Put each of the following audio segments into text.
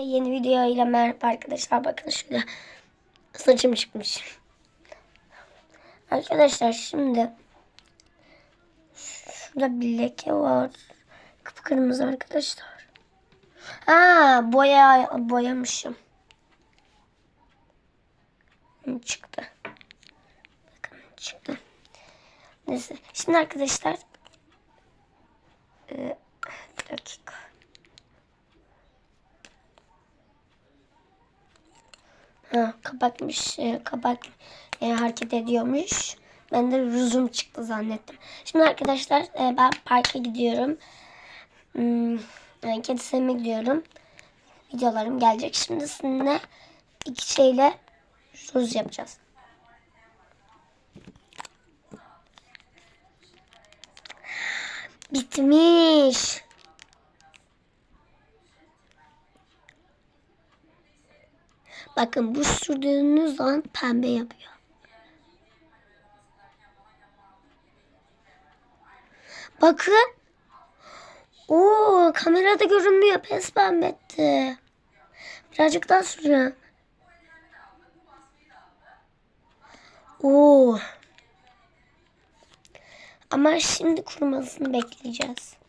Yeni video ile merhaba arkadaşlar. Bakın şurada saçım çıkmış. Arkadaşlar şimdi şurada bir leke var. Kıpkırmızı arkadaşlar. Ha boya boyamışım. Çıktı. Bakın çıktı. Neyse. Şimdi arkadaşlar e, bir dakika. Ha, kapatmış. E, kapak e, hareket ediyormuş. Ben de ruzum çıktı zannettim. Şimdi arkadaşlar e, ben parka gidiyorum. Hmm, yani kedi sevmeye gidiyorum. Videolarım gelecek. Şimdi sizinle iki şeyle ruz yapacağız. Bitmiş. Bakın bu sürdüğünüz zaman pembe yapıyor. Bakın. Oo, kamerada görünmüyor. Pes pembetti. Birazcık daha sürüyorum. Oo. Ama şimdi kurumasını bekleyeceğiz.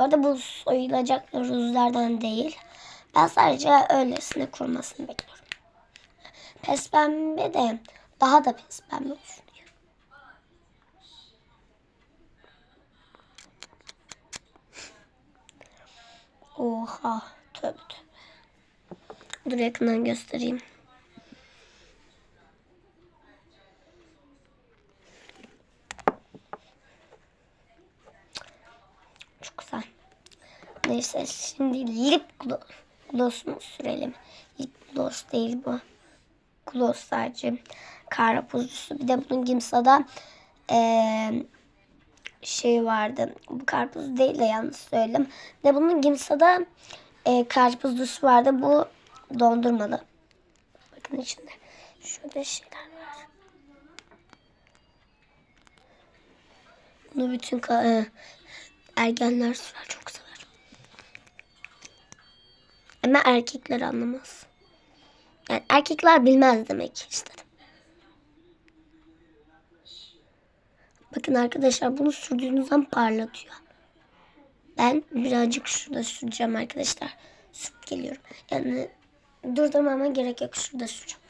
Bu arada bu soyulacak ruzlardan değil. Ben sadece öylesine kurumasını bekliyorum. Pes pembe de daha da pes pembe olsun. Oha tövbe tövbe. Dur yakından göstereyim. Çok güzel. Neyse şimdi lip glo- gloss'unu sürelim. Lip gloss değil bu. Gloss sadece. Karpuzlusu. Bir de bunun Gimsa'da eee şey vardı. Bu karpuz değil de yanlış söyledim. Bir de bunun Gimsa'da eee karpuzlusu vardı. Bu dondurmalı. Bakın içinde. Şurada şeyler var. Bunu bütün e, ergenler sürer çok Ama erkekler anlamaz. Yani erkekler bilmez demek istedim. Bakın arkadaşlar bunu sürdüğünüz zaman parlatıyor. Ben birazcık şurada süreceğim arkadaşlar. Sürüp geliyorum. Yani durdurmama gerek yok. Şurada süreceğim.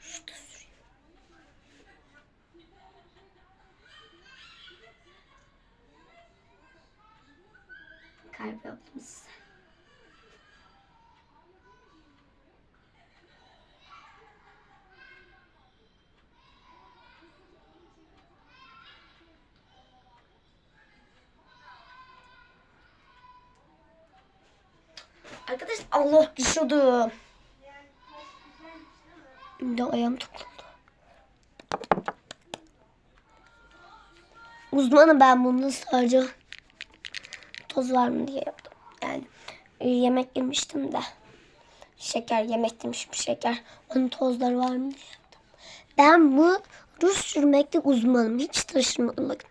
Şurada. Kalp yaptım Arkadaş Allah düşüyordu. Bir de ayağım takıldı. Uzmanım ben bunu sadece toz var mı diye yaptım. Yani e, yemek yemiştim de şeker yemek demişim şeker. Onun tozları var mı diye yaptım. Ben bu ruj sürmekte uzmanım. Hiç taşırmadım bakın.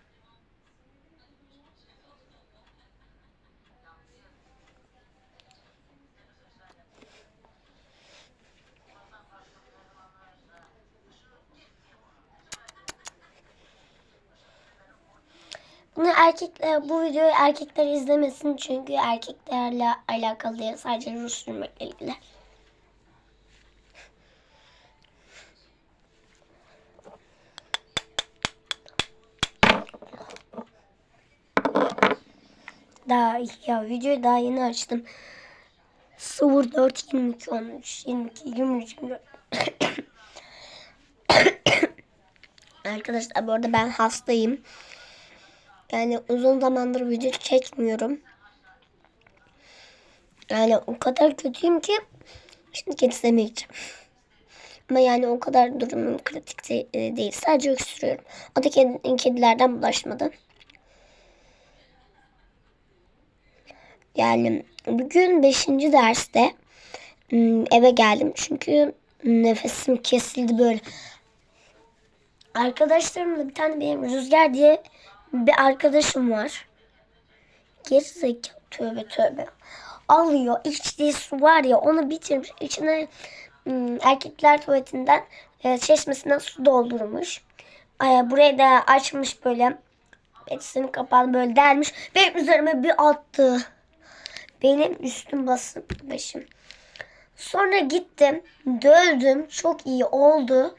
Erkekler, bu videoyu erkekler izlemesin çünkü erkeklerle alakalı değil sadece ruj sürmekle ilgili. Daha ya videoyu daha yeni açtım. 04 22 13 22 23 24 Arkadaşlar bu arada ben hastayım. Yani uzun zamandır video çekmiyorum. Yani o kadar kötüyüm ki şimdi kedi sevmeyeceğim. Ama yani o kadar durumum kritik e, değil. Sadece öksürüyorum. O da kedi, kedilerden bulaşmadı. Yani bugün 5. derste ım, eve geldim. Çünkü nefesim kesildi böyle. arkadaşlarımla bir tane benim Rüzgar diye bir arkadaşım var. Gerizekalı tövbe tövbe. Alıyor içtiği su var ya onu bitirmiş. içine ım, erkekler tuvaletinden e, çeşmesinden su doldurmuş. E, burayı da açmış böyle. Petisinin kapağını böyle delmiş. Benim üzerime bir attı. Benim üstüm basıp başım. Sonra gittim. Dövdüm. Çok iyi oldu.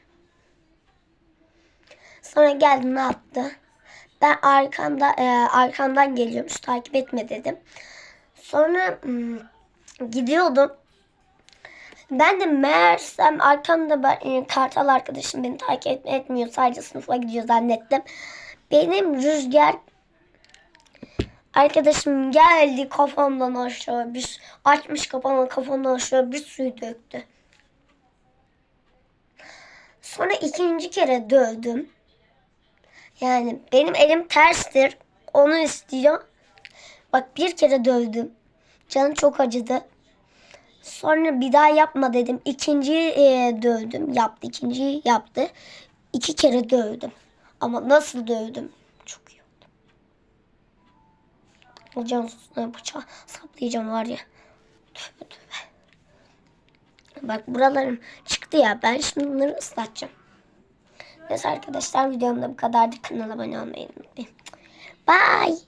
Sonra geldi ne yaptı? Ben arkamda e, arkamdan geliyormuş takip etme dedim. Sonra hmm, gidiyordum. Ben de meğersem arkamda ben, e, kartal arkadaşım beni takip et- etmiyor. Sadece sınıfa gidiyor zannettim. Benim rüzgar arkadaşım geldi kafamdan aşağı bir açmış kafamı kafamdan aşağı bir suyu döktü. Sonra ikinci kere dövdüm. Yani benim elim terstir. Onu istiyor. Bak bir kere dövdüm. Canım çok acıdı. Sonra bir daha yapma dedim. İkinciyi e, dövdüm. Yaptı. ikinciyi yaptı. İki kere dövdüm. Ama nasıl dövdüm? Çok iyi oldu. O can bıçağı saplayacağım var ya. Tövbe tövbe. Bak buralarım çıktı ya. Ben şimdi bunları ıslatacağım. Neyse arkadaşlar videomda bu kadardı. Kanala abone olmayı unutmayın. Bye.